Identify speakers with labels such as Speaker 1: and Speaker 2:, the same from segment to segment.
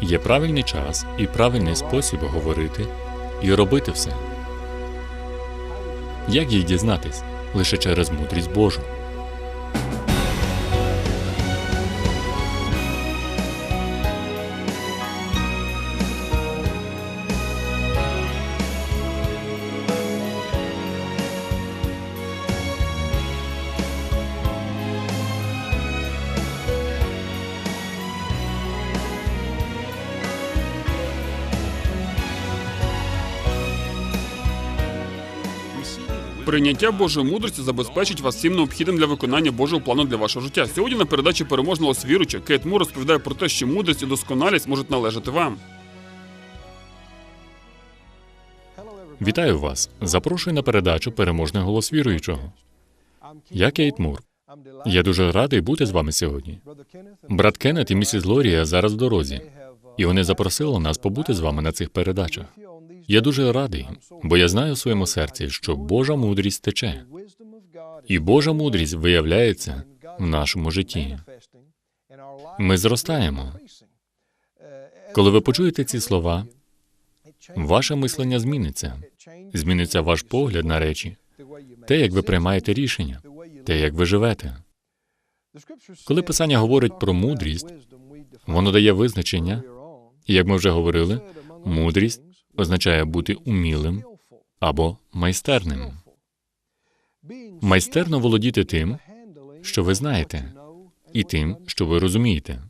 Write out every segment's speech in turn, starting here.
Speaker 1: Є правильний час і правильний спосіб говорити і робити все. Як їй дізнатись? Лише через мудрість Божу.
Speaker 2: Прийняття Божої мудрості забезпечить вас всім необхідним для виконання Божого плану для вашого життя. Сьогодні на передачі переможного віруюча Кейт Мур розповідає про те, що мудрість і досконалість можуть належати вам.
Speaker 1: Вітаю вас! Запрошую на передачу Переможний голос віруючого. Я Кейт Мур. Я дуже радий бути з вами сьогодні. Брат Кеннет і місіс Лорія зараз в дорозі, і вони запросили нас побути з вами на цих передачах. Я дуже радий, бо я знаю в своєму серці, що Божа мудрість тече, і Божа мудрість виявляється в нашому житті. Ми зростаємо. Коли ви почуєте ці слова, ваше мислення зміниться. Зміниться ваш погляд на речі, те, як ви приймаєте рішення, те, як ви живете. Коли писання говорить про мудрість, воно дає визначення, і як ми вже говорили, мудрість означає бути умілим або майстерним. Майстерно володіти тим, що ви знаєте, і тим, що ви розумієте.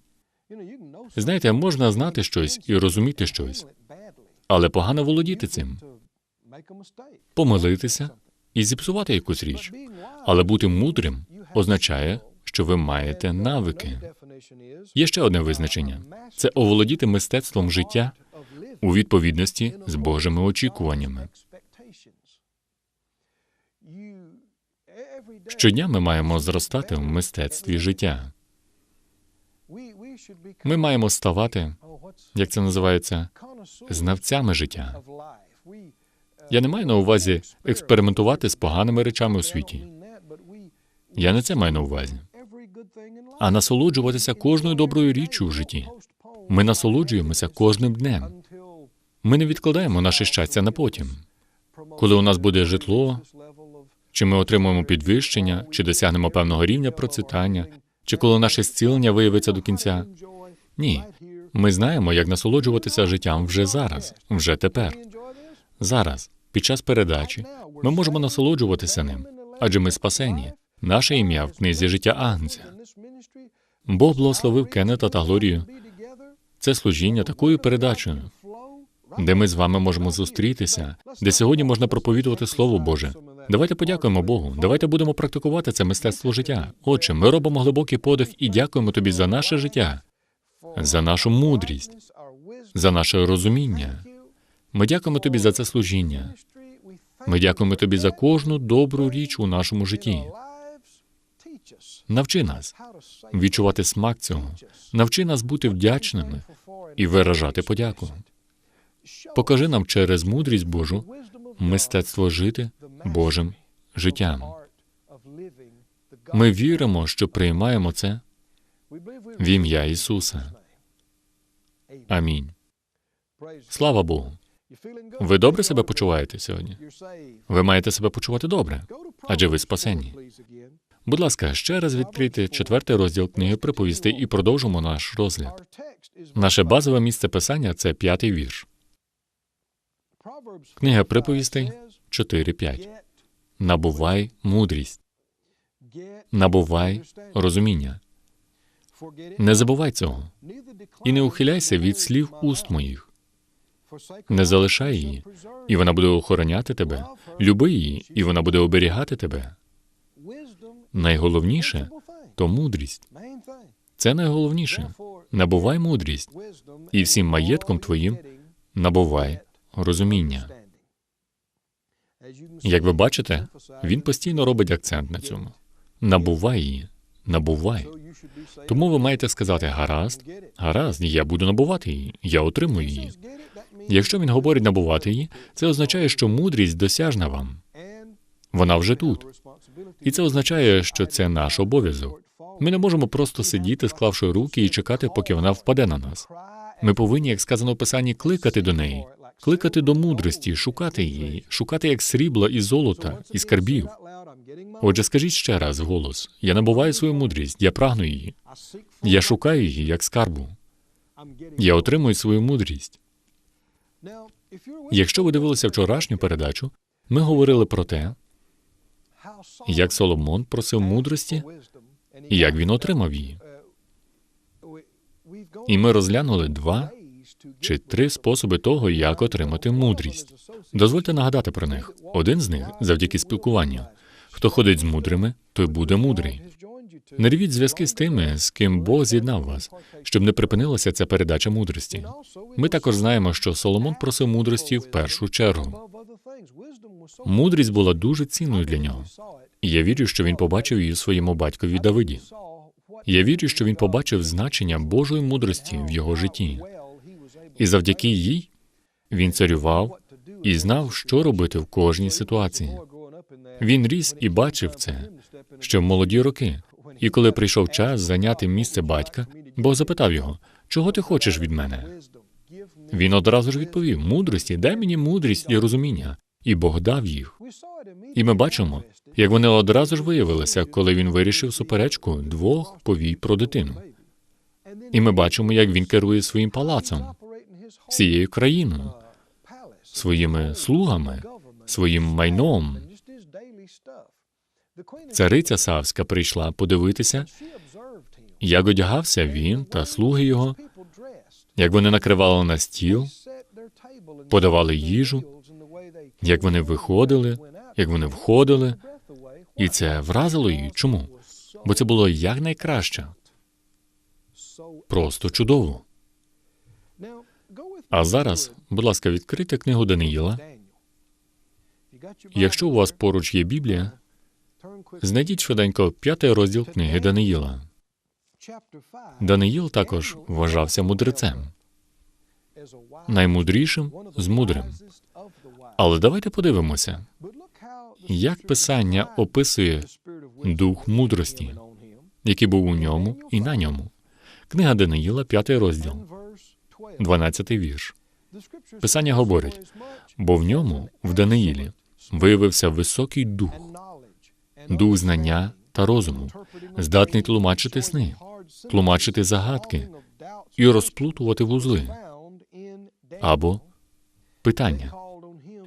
Speaker 1: Знаєте, можна знати щось і розуміти щось, але погано володіти цим, помилитися і зіпсувати якусь річ. Але бути мудрим означає, що ви маєте навики. Є ще одне визначення: це оволодіти мистецтвом життя у відповідності з Божими очікуваннями. Щодня ми маємо зростати в мистецтві життя. Ми маємо ставати, як це називається, знавцями життя. Я не маю на увазі експериментувати з поганими речами у світі. Я не це маю на увазі, а насолоджуватися кожною доброю річчю в житті. Ми насолоджуємося кожним днем. Ми не відкладаємо наше щастя на потім. Коли у нас буде житло, чи ми отримуємо підвищення, чи досягнемо певного рівня процвітання, чи коли наше зцілення виявиться до кінця. Ні, ми знаємо, як насолоджуватися життям вже зараз, вже тепер. Зараз, під час передачі, ми можемо насолоджуватися ним, адже ми спасені. Наше ім'я в книзі життя Агнця. Бог благословив Кеннета та Глорію. Це служіння такою передачею, де ми з вами можемо зустрітися, де сьогодні можна проповідувати Слово Боже. Давайте подякуємо Богу. Давайте будемо практикувати це мистецтво життя. Отже, ми робимо глибокий подих і дякуємо тобі за наше життя, за нашу мудрість, за наше розуміння. Ми дякуємо тобі за це служіння. Ми дякуємо тобі за кожну добру річ у нашому житті. Навчи нас відчувати смак цього, навчи нас бути вдячними і виражати подяку. Покажи нам через мудрість Божу мистецтво жити Божим життям. Ми віримо, що приймаємо це в ім'я Ісуса. Амінь. Слава Богу. Ви добре себе почуваєте сьогодні? Ви маєте себе почувати добре, адже ви спасені. Будь ласка, ще раз відкрийте четвертий розділ книги приповістей і продовжимо наш розгляд. Наше базове місце писання це п'ятий вірш. Книга приповістей 4.5. Набувай мудрість, набувай розуміння. Не забувай цього і не ухиляйся від слів уст моїх. Не залишай її, і вона буде охороняти тебе. Люби її, і вона буде оберігати тебе. Найголовніше то мудрість. Це найголовніше. Набувай мудрість, і всім маєтком твоїм набувай розуміння. Як ви бачите, він постійно робить акцент на цьому. Набувай її, набувай. Тому ви маєте сказати гаразд, гаразд, я буду набувати її, я отримую її. Якщо він говорить набувати її, це означає, що мудрість досяжна вам. Вона вже тут. І це означає, що це наш обов'язок. Ми не можемо просто сидіти, склавши руки і чекати, поки вона впаде на нас. Ми повинні, як сказано в Писанні, кликати до неї, кликати до мудрості, шукати її, шукати як срібла і золота, і скарбів. Отже, скажіть ще раз голос: я набуваю свою мудрість, я прагну її. Я шукаю її як скарбу. Я отримую свою мудрість. Якщо ви дивилися вчорашню передачу, ми говорили про те, як Соломон просив мудрості і як він отримав її. І ми розглянули два чи три способи того, як отримати мудрість. Дозвольте нагадати про них. Один з них завдяки спілкуванню. Хто ходить з мудрими, той буде мудрий. Не рвіть зв'язки з тими, з ким Бог з'єднав вас, щоб не припинилася ця передача мудрості. Ми також знаємо, що Соломон просив мудрості в першу чергу. Мудрість була дуже цінною для нього. Я вірю, що він побачив її своєму батькові Давиді. Я вірю, що він побачив значення Божої мудрості в його житті. І завдяки їй він царював і знав, що робити в кожній ситуації. Він ріс і бачив це, ще в молоді роки. І коли прийшов час зайняти місце батька, Бог запитав його, чого ти хочеш від мене? Він одразу ж відповів: мудрості, дай мені мудрість і розуміння. І Бог дав їх. І ми бачимо, як вони одразу ж виявилися, коли він вирішив суперечку двох повій про дитину. І ми бачимо, як він керує своїм палацом, всією країною, своїми слугами, своїм майном. Цариця Савська прийшла подивитися, як одягався він та слуги його, як вони накривали на стіл, подавали їжу, як вони виходили, як вони входили, і це вразило її. Чому? Бо це було якнайкраще, просто чудово. А зараз, будь ласка, відкрийте книгу Даниїла. Якщо у вас поруч є Біблія, знайдіть швиденько п'ятий розділ книги Даниїла. Даниїл також вважався мудрецем, наймудрішим з мудрим. Але давайте подивимося, як писання описує дух мудрості, який був у ньому і на ньому. Книга Даниїла, п'ятий розділ, 12 вірш. Писання говорить, бо в ньому, в Даниїлі, виявився високий дух, дух знання та розуму, здатний тлумачити сни, тлумачити загадки і розплутувати вузли або питання.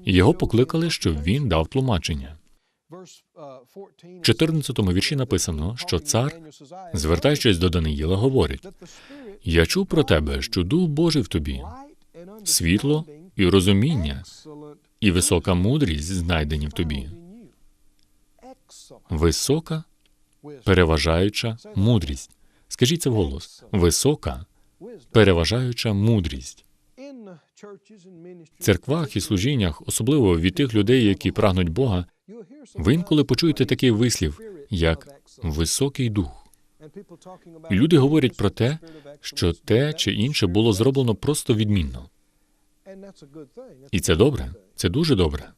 Speaker 1: Його покликали, щоб він дав тлумачення. В 14 вірші написано, що цар, звертаючись до Даниїла, говорить: Я чув про тебе, що дух Божий в тобі, світло і розуміння, і висока мудрість знайдені в тобі. Висока, переважаюча мудрість. Скажіть це вголос. Висока, переважаюча мудрість. В церквах і служіннях, особливо від тих людей, які прагнуть Бога, ви інколи почуєте такий вислів, як високий дух. І люди говорять про те, що те чи інше було зроблено просто відмінно. І це добре, це дуже добре.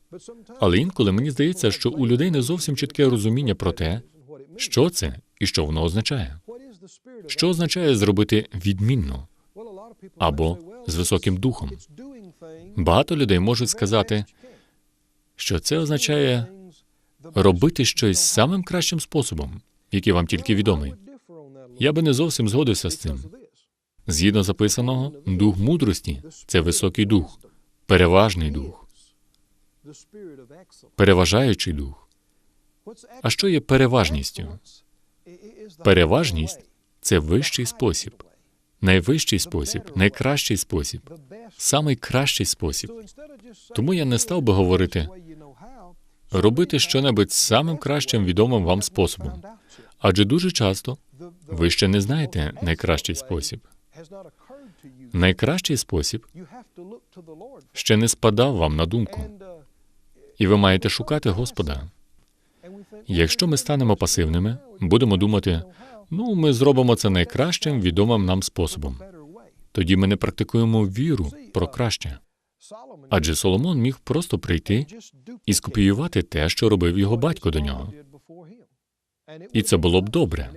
Speaker 1: Але інколи мені здається, що у людей не зовсім чітке розуміння про те, що це і що воно означає. Що означає зробити відмінно або з високим духом? Багато людей можуть сказати, що це означає робити щось самим кращим способом, який вам тільки відомий. Я би не зовсім згодився з цим. Згідно записаного, дух мудрості це високий дух, переважний дух, переважаючий дух. А що є переважністю? Переважність це вищий спосіб, найвищий спосіб, найкращий спосіб, самий кращий спосіб. Тому я не став би говорити робити щонебудь самим кращим відомим вам способом. Адже дуже часто ви ще не знаєте найкращий спосіб. Найкращий спосіб ще не спадав вам на думку, і ви маєте шукати Господа. Якщо ми станемо пасивними, будемо думати, ну, ми зробимо це найкращим відомим нам способом. Тоді ми не практикуємо віру про краще. Адже Соломон міг просто прийти і скопіювати те, що робив його батько до нього. І це було б добре.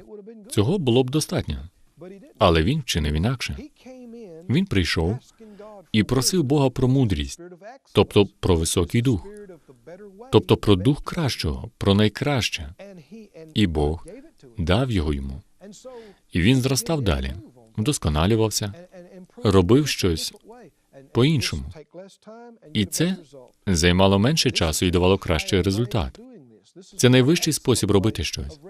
Speaker 1: Цього було б достатньо. Але він вчинив інакше. Він прийшов і просив Бога про мудрість, тобто про високий дух, тобто про дух кращого, про найкраще. І Бог дав його йому. І він зростав далі, вдосконалювався, робив щось по-іншому. І це займало менше часу і давало кращий результат. Це найвищий спосіб робити щось.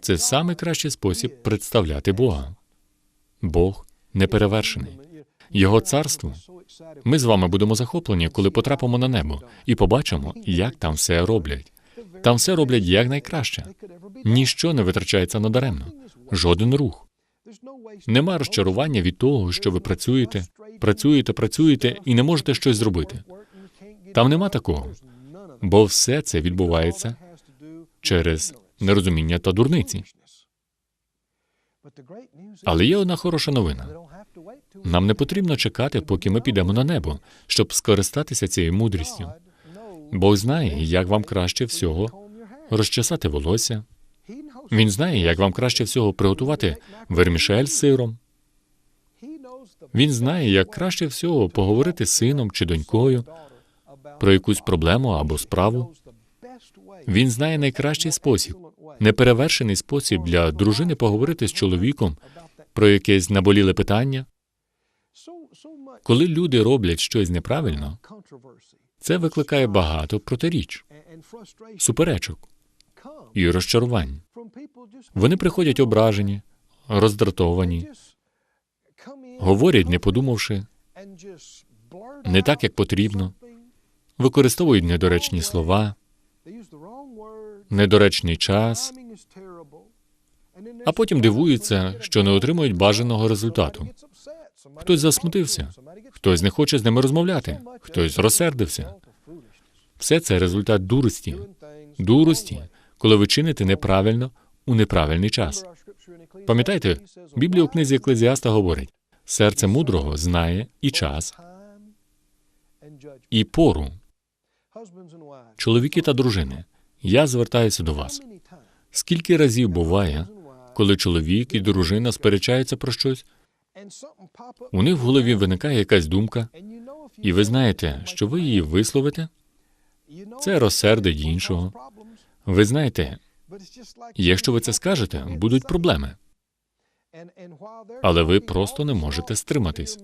Speaker 1: Це саме кращий спосіб представляти Бога. Бог неперевершений. Його царство. Ми з вами будемо захоплені, коли потрапимо на небо, і побачимо, як там все роблять. Там все роблять якнайкраще. Ніщо не витрачається надаремно. Жоден рух. Нема розчарування від того, що ви працюєте, працюєте, працюєте і не можете щось зробити. Там нема такого, бо все це відбувається через нерозуміння та дурниці. Але є одна хороша новина. Нам не потрібно чекати, поки ми підемо на небо, щоб скористатися цією мудрістю. Бог знає, як вам краще всього розчесати волосся. Він знає, як вам краще всього приготувати вермішель з сиром. Він знає, як краще всього поговорити з сином чи донькою про якусь проблему або справу. Він знає найкращий спосіб, неперевершений спосіб для дружини поговорити з чоловіком про якесь наболіле питання. Коли люди роблять щось неправильно, це викликає багато протиріч, суперечок і розчарувань. Вони приходять ображені, роздратовані, говорять, не подумавши, не так, як потрібно, використовують недоречні слова, недоречний час, а потім дивуються, що не отримують бажаного результату. Хтось засмутився, хтось не хоче з ними розмовляти, хтось розсердився. Все це результат дурості. Дурості, коли ви чините неправильно у неправильний час. Пам'ятаєте, Біблія у книзі Еклезіаста говорить: серце мудрого знає і час, і пору. Чоловіки та дружини, я звертаюся до вас. Скільки разів буває, коли чоловік і дружина сперечаються про щось, у них в голові виникає якась думка, і ви знаєте, що ви її висловите, це розсердить іншого. Ви знаєте, якщо ви це скажете, будуть проблеми. Але ви просто не можете стриматись.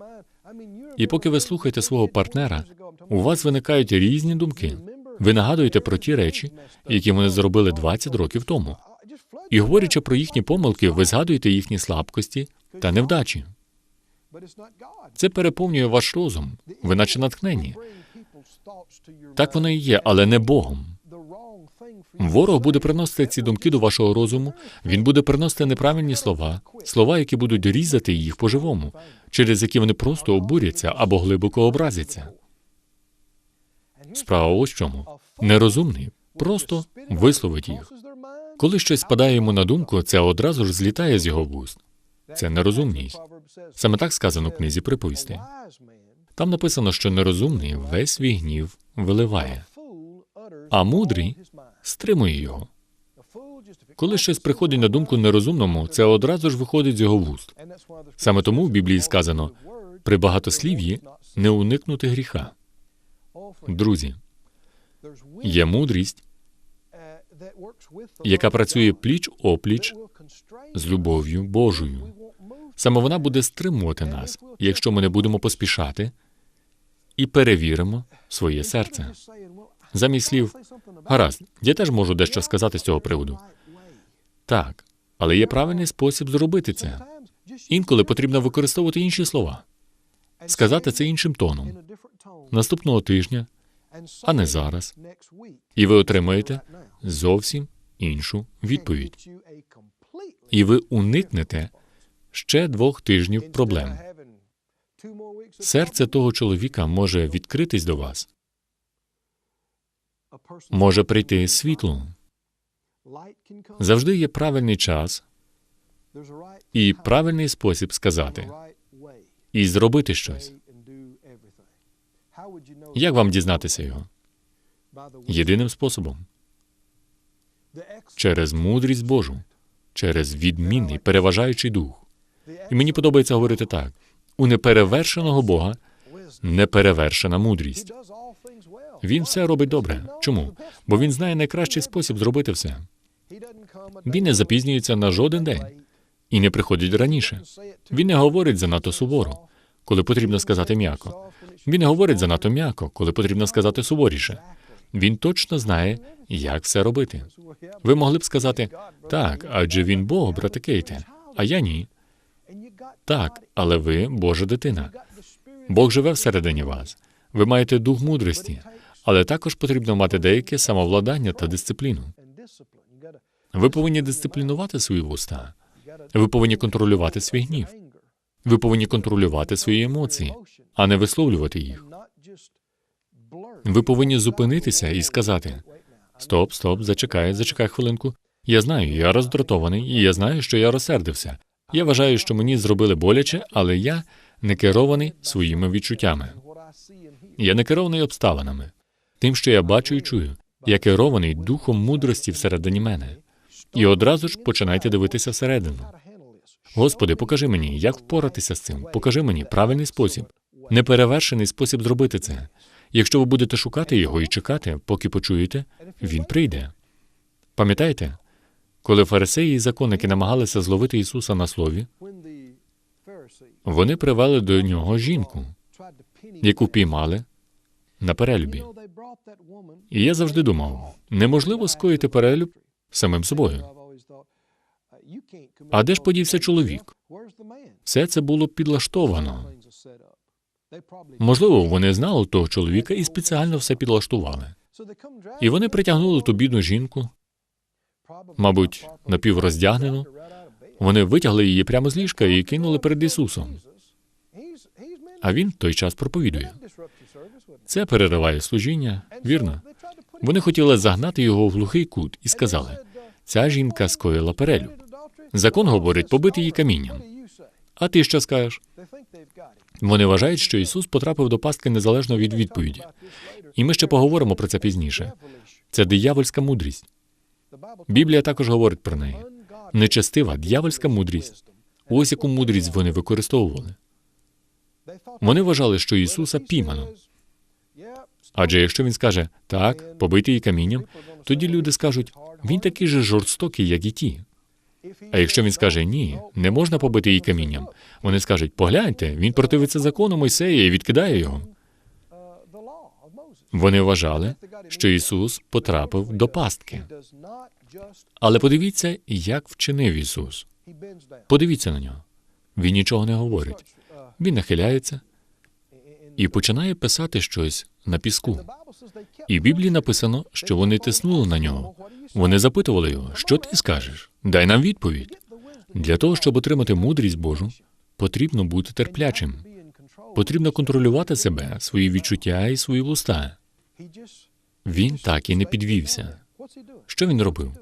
Speaker 1: І поки ви слухаєте свого партнера, у вас виникають різні думки. Ви нагадуєте про ті речі, які вони зробили 20 років тому. І говорячи про їхні помилки, ви згадуєте їхні слабкості та невдачі. Це переповнює ваш розум, ви наче натхнені. Так воно і є, але не Богом. Ворог буде приносити ці думки до вашого розуму. Він буде приносити неправильні слова, слова, які будуть різати їх по-живому, через які вони просто обуряться або глибоко образяться. Справа ось чому нерозумний, просто висловить їх. Коли щось спадає йому на думку, це одразу ж злітає з його вуст. Це нерозумність. Саме так сказано в книзі приповістей. Там написано, що нерозумний весь свій гнів виливає, а мудрий стримує його. Коли щось приходить на думку нерозумному, це одразу ж виходить з його вуст. Саме тому в Біблії сказано при багатослів'ї не уникнути гріха. Друзі, є мудрість, яка працює пліч опліч з любов'ю Божою. Саме вона буде стримувати нас, якщо ми не будемо поспішати і перевіримо своє серце. Замість слів, гаразд, я теж можу дещо сказати з цього приводу. Так, але є правильний спосіб зробити це. Інколи потрібно використовувати інші слова, сказати це іншим тоном наступного тижня, а не зараз. І ви отримаєте зовсім іншу відповідь. І ви уникнете ще двох тижнів проблем. Серце того чоловіка може відкритись до вас, може прийти світло. Завжди є правильний час і правильний спосіб сказати і зробити щось. Як вам дізнатися його? Єдиним способом через мудрість Божу, через відмінний переважаючий дух. І мені подобається говорити так: У неперевершеного Бога неперевершена мудрість. Він все робить добре. Чому? Бо він знає найкращий спосіб зробити все. Він не запізнюється на жоден день і не приходить раніше. Він не говорить занадто суворо, коли потрібно сказати м'яко. Він говорить занадто м'яко, коли потрібно сказати суворіше. Він точно знає, як все робити. Ви могли б сказати так, адже він Бог, брате Кейте, а я ні. Так, але ви Божа дитина. Бог живе всередині вас. Ви маєте дух мудрості, але також потрібно мати деяке самовладання та дисципліну. Ви повинні дисциплінувати свої вуста. Ви повинні контролювати свій гнів. Ви повинні контролювати свої емоції, а не висловлювати їх. Ви повинні зупинитися і сказати: Стоп, стоп, зачекай, зачекай хвилинку. Я знаю, я роздратований, і я знаю, що я розсердився. Я вважаю, що мені зробили боляче, але я не керований своїми відчуттями. Я не керований обставинами, тим, що я бачу і чую. Я керований духом мудрості всередині мене. І одразу ж починайте дивитися всередину. Господи, покажи мені, як впоратися з цим. Покажи мені правильний спосіб, неперевершений спосіб зробити це. Якщо ви будете шукати його і чекати, поки почуєте, він прийде. Пам'ятаєте, коли фарисеї і законники намагалися зловити Ісуса на слові, вони привели до нього жінку, яку піймали на перелюбі. І я завжди думав, неможливо скоїти перелюб самим собою. А де ж подівся чоловік? Все це було підлаштовано. Можливо, вони знали того чоловіка і спеціально все підлаштували. І вони притягнули ту бідну жінку, мабуть, напівроздягнену. Вони витягли її прямо з ліжка і кинули перед Ісусом. А він той час проповідує. Це перериває служіння, вірно. Вони хотіли загнати його в глухий кут і сказали: ця жінка скоїла перелюб. Закон говорить побити її камінням. А ти що скажеш? Вони вважають, що Ісус потрапив до пастки незалежно від відповіді. І ми ще поговоримо про це пізніше. Це диявольська мудрість. Біблія також говорить про неї. Нечестива дьявольська мудрість. Ось яку мудрість вони використовували. Вони вважали, що Ісуса піймано. Адже якщо він скаже так, побити її камінням, тоді люди скажуть, він такий же жорстокий, як і ті. А якщо він скаже ні, не можна побити її камінням, вони скажуть: погляньте, він противиться закону Мойсея і відкидає його. Вони вважали, що Ісус потрапив до пастки. Але подивіться, як вчинив Ісус. Подивіться на нього. Він нічого не говорить. Він нахиляється і починає писати щось на піску. І в Біблії написано, що вони тиснули на нього. Вони запитували його, що ти скажеш? Дай нам відповідь. Для того, щоб отримати мудрість Божу, потрібно бути терплячим. Потрібно контролювати себе, свої відчуття і свої вуста. Він так і не підвівся. Що він робив?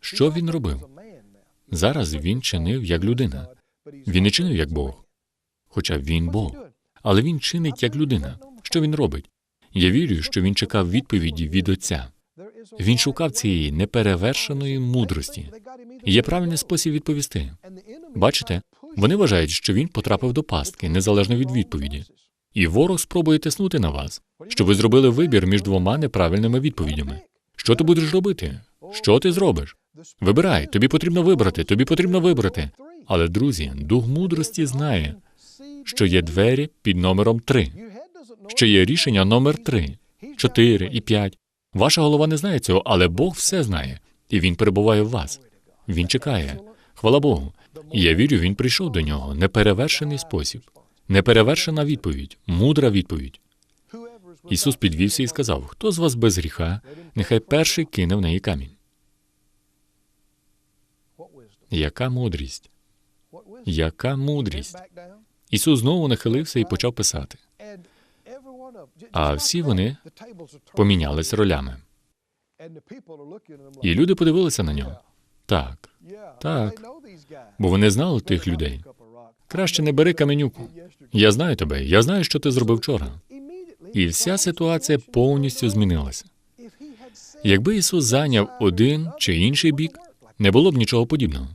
Speaker 1: Що він робив? Зараз він чинив як людина. Він не чинив як Бог. Хоча він Бог. Але він чинить як людина. Що він робить? Я вірю, що він чекав відповіді від Отця. Він шукав цієї неперевершеної мудрості. Є правильний спосіб відповісти. Бачите, вони вважають, що він потрапив до пастки, незалежно від відповіді. І ворог спробує тиснути на вас, що ви зробили вибір між двома неправильними відповідями. Що ти будеш робити? Що ти зробиш? Вибирай, тобі потрібно вибрати, тобі потрібно вибрати. Але, друзі, дух мудрості знає, що є двері під номером три, що є рішення номер три, чотири і п'ять. Ваша голова не знає цього, але Бог все знає, і він перебуває в вас. Він чекає. Хвала Богу. І я вірю, він прийшов до нього. Неперевершений спосіб, неперевершена відповідь, мудра відповідь. Ісус підвівся і сказав: Хто з вас без гріха, нехай перший кине в неї камінь. Яка мудрість? Яка мудрість? Ісус знову нахилився і почав писати. А всі вони помінялись ролями. І люди подивилися на нього. Так, так. Бо вони знали тих людей. Краще не бери каменюку. Я знаю тебе, я знаю, що ти зробив вчора. І вся ситуація повністю змінилася. Якби Ісус зайняв один чи інший бік, не було б нічого подібного.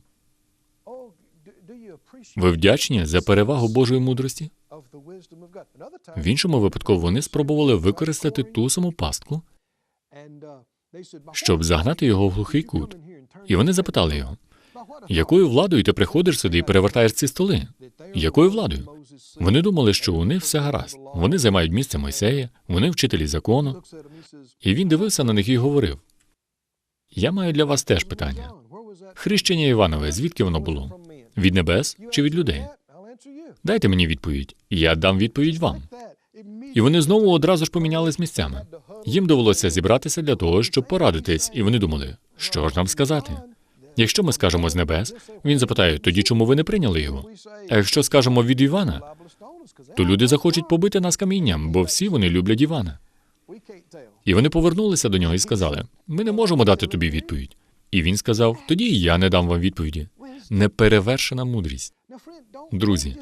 Speaker 1: Ви вдячні за перевагу Божої мудрості? В іншому випадку вони спробували використати ту саму пастку, щоб загнати його в глухий кут. І вони запитали його, якою владою ти приходиш сюди і перевертаєш ці столи? Якою владою? Вони думали, що у них все гаразд. Вони займають місце Мойсея, вони вчителі закону. І він дивився на них і говорив: Я маю для вас теж питання. Хрещення Іванове, звідки воно було? Від небес чи від людей? Дайте мені відповідь, я дам відповідь вам. І вони знову одразу ж помінялись місцями. Їм довелося зібратися для того, щоб порадитись, і вони думали, що ж нам сказати. Якщо ми скажемо з небес, він запитає, тоді чому ви не прийняли його? А якщо скажемо від Івана, то люди захочуть побити нас камінням, бо всі вони люблять Івана. І вони повернулися до нього і сказали: Ми не можемо дати тобі відповідь. І він сказав: Тоді я не дам вам відповіді. Неперевершена мудрість. Друзі,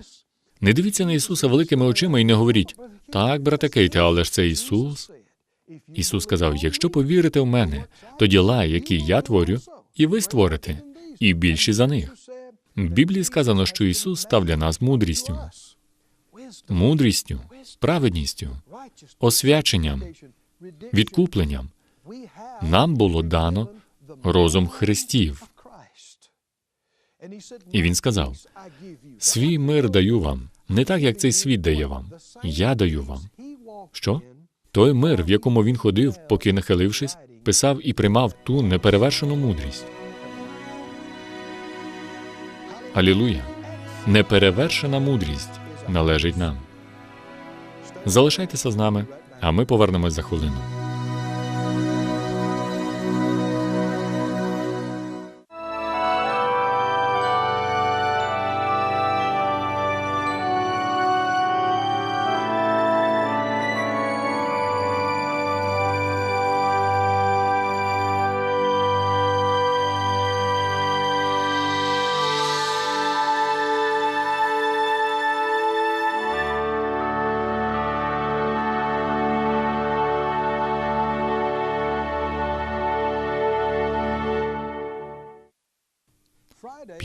Speaker 1: Не дивіться на Ісуса великими очима і не говоріть: так, брате Кейте, але ж це Ісус. Ісус сказав: якщо повірите в мене, то діла, які я творю, і ви створите, і більші за них. В Біблії сказано, що Ісус став для нас мудрістю, мудрістю, праведністю, освяченням, відкупленням. Нам було дано розум Христів. І він сказав: Свій мир даю вам, не так, як цей світ дає вам. Я даю вам. Що? Той мир, в якому він ходив, поки нахилившись, писав і приймав ту неперевершену мудрість. Алілуя! Неперевершена мудрість належить нам. Залишайтеся з нами, а ми повернемось за хвилину.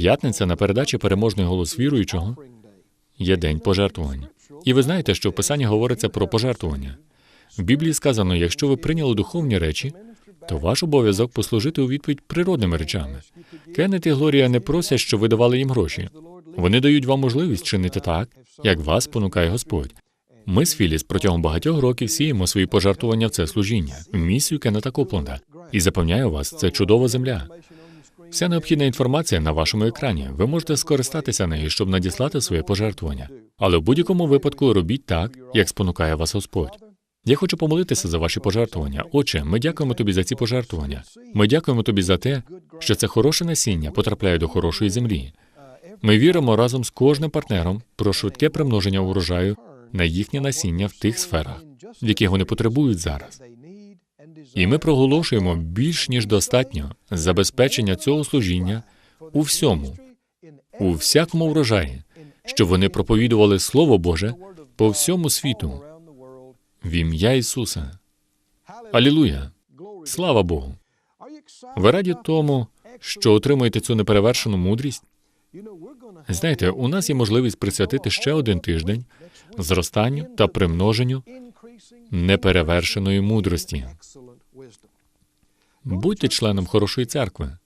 Speaker 1: П'ятниця на передачі переможний голос віруючого є день пожертвувань. І ви знаєте, що в Писанні говориться про пожертвування. В Біблії сказано: якщо ви прийняли духовні речі, то ваш обов'язок послужити у відповідь природними речами. Кеннет і Глорія не просять, щоб ви давали їм гроші. Вони дають вам можливість чинити так, як вас понукає Господь. Ми з Філіс протягом багатьох років сіємо свої пожертвування в це служіння, в місію Кеннета Копланда. І запевняю вас, це чудова земля. Вся необхідна інформація на вашому екрані. Ви можете скористатися нею, щоб надіслати своє пожертвування. Але в будь-якому випадку робіть так, як спонукає вас Господь. Я хочу помолитися за ваші пожертвування. Отче, ми дякуємо тобі за ці пожертвування. Ми дякуємо тобі за те, що це хороше насіння потрапляє до хорошої землі. Ми віримо разом з кожним партнером про швидке примноження урожаю на їхнє насіння в тих сферах, в яких вони потребують зараз. І ми проголошуємо більш ніж достатньо забезпечення цього служіння у всьому, у всякому врожаї, щоб вони проповідували Слово Боже по всьому світу в ім'я Ісуса. Алілуя! Слава Богу! Ви раді тому, що отримуєте цю неперевершену мудрість? Знаєте, у нас є можливість присвятити ще один тиждень зростанню та примноженню неперевершеної мудрості. Будьте членом хорошої церкви.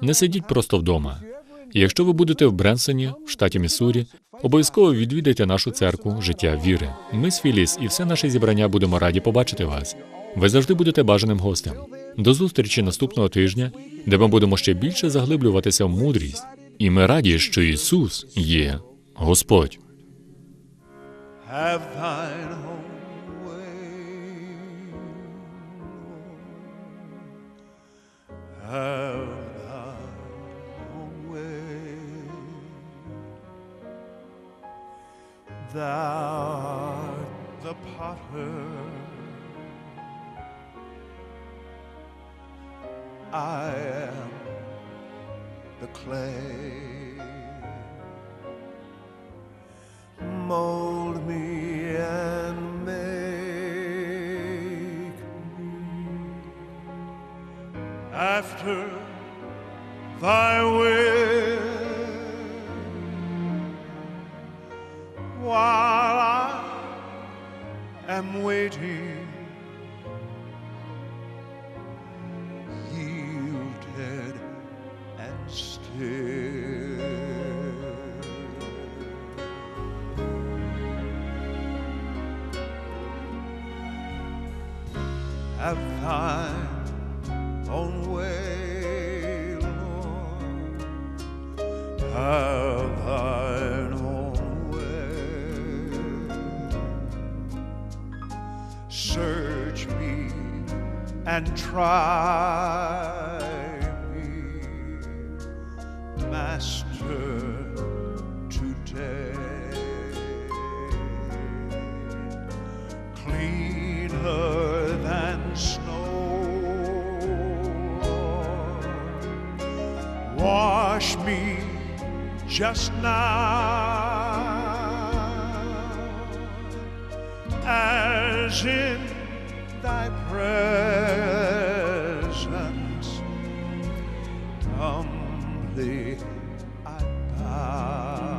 Speaker 1: Не сидіть просто вдома. Якщо ви будете в Бренсоні, в штаті Міссурі, обов'язково відвідайте нашу церкву життя віри. Ми з Філіс і все наше зібрання будемо раді побачити вас. Ви завжди будете бажаним гостем. До зустрічі наступного тижня, де ми будемо ще більше заглиблюватися в мудрість. І ми раді, що Ісус є Господь.
Speaker 3: Thou art the potter. I am the clay Have thine own way, Lord. Have thine own way. Search me and try just now as in thy presence humbly I bow.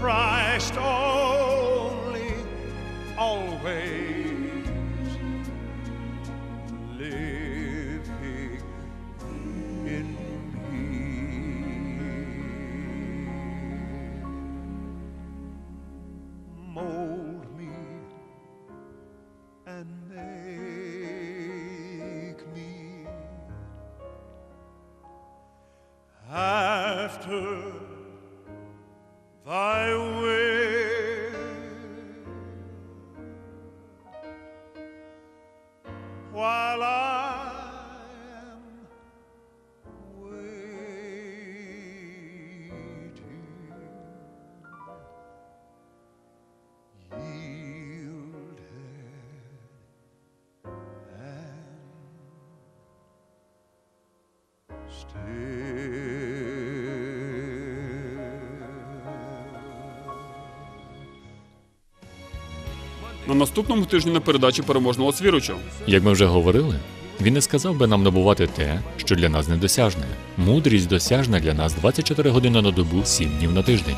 Speaker 3: Christ only, always
Speaker 2: На наступному тижні на передачі переможного свіруча.
Speaker 1: Як ми вже говорили, він не сказав би нам набувати те, що для нас недосяжне. Мудрість досяжна для нас 24 години на добу, 7 днів на тиждень.